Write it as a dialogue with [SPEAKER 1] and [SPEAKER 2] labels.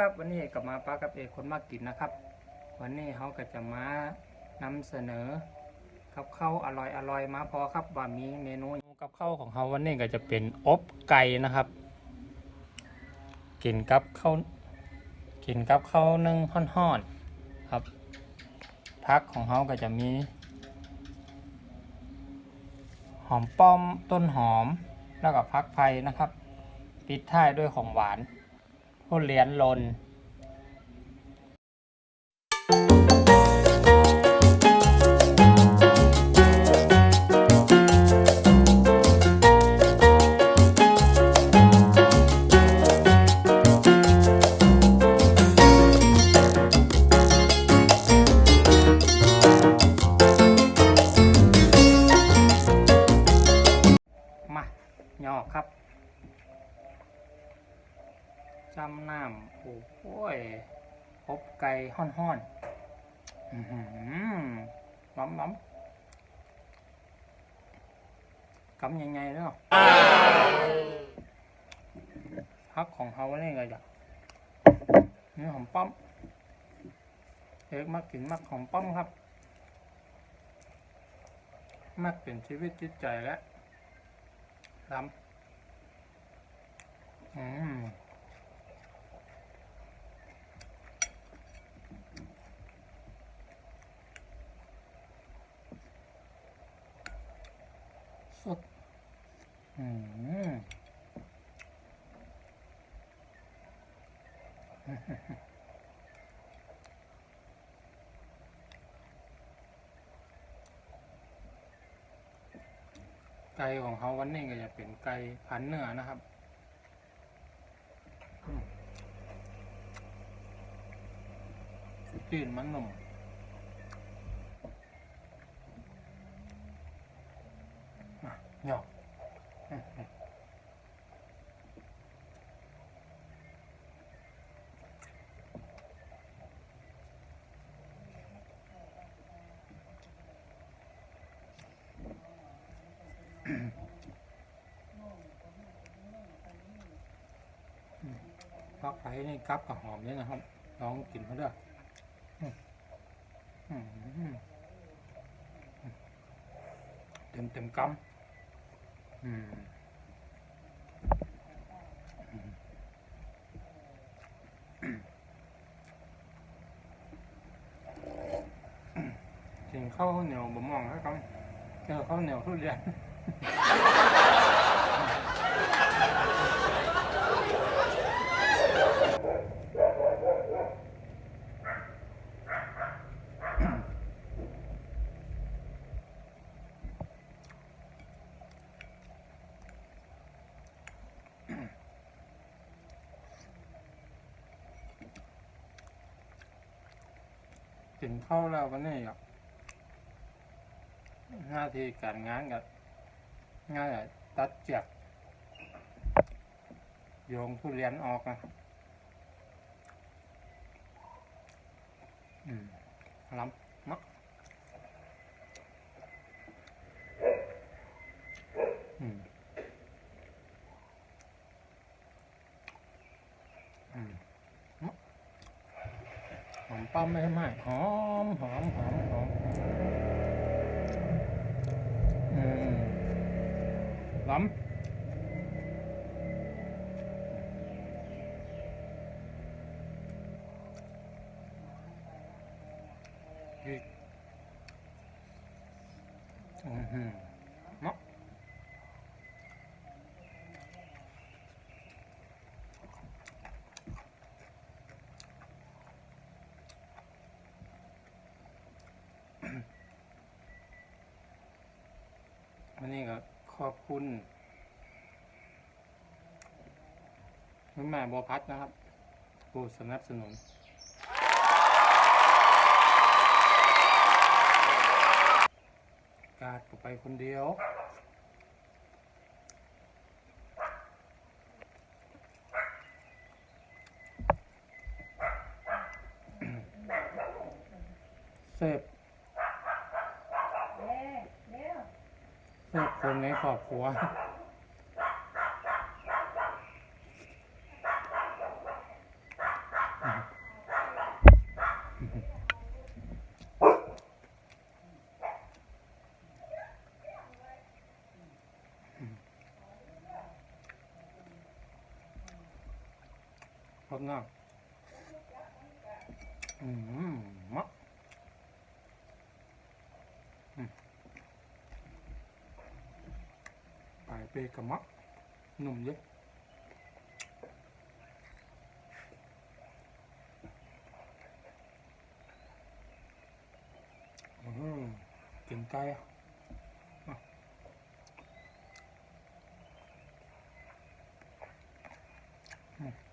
[SPEAKER 1] ครับวันนี้กลับมาป้ากับเอกคนมากกินนะครับ วันนี้เขาก็จะมานำเสนอกับข้าวอร่อยอร่อยมาพอครับว่ามีเมนูกับข้าวของเขาวันนี้ก็จะเป็นอบไก่นะครับ กินกับข้าวกินกับข้าวนึ่งห่อนๆครับพักของเขาก็จะมี หอมป้อมต้นหอมแล้วก็พักไผ่นะครับ ปิดท้ายด้วยของหวาน ทุเรียนลน จำน้ำโอ้โหยอบไก่ห้อนๆอือหือล้ำล้ำกำยังไงเนาะพักของเขาเนี่ยก็จะนี่หอมป้อมเอกมักกินมักหอมป้อมครับมักเป็นชีวิตจิตใจแล้วลำอืม สดอืมไก่ของเขาวันนี้ก็จะเป็นไก่พันเนื้อนะครับอืมตื่นมันหนุ่ม มาหยอกอืมอืมพักไผ่นี่กับกับหอมเนี่ยนะครับลองกินเขาด้วยอืมอืมอืมเต็มเต็มกำอืมอืม กินข้าวเหนียวบะม่วงครับเจอข้าวเหนียวทุเรียน กินข้าวแล้ววันนี้อะหน้าที่การงานกับง่ายอะตัดเจียกโยงทุเรียนออกนะอืมล้ำมักอืมอืม ห อมป้อมไม่ไหมหอมหอมหอมหอมอืมล้ำอีกอือหือเนาะ วันนี้ก็ขอบคุณคุณแม่บัวพัดนะครับผู้สนับสนุนกาดก็ไปคนเดียวเสพ คนในครอบครัวครับน้าอืมมะอืม เปกะมะหนุ่มเยอะกินไก่อืม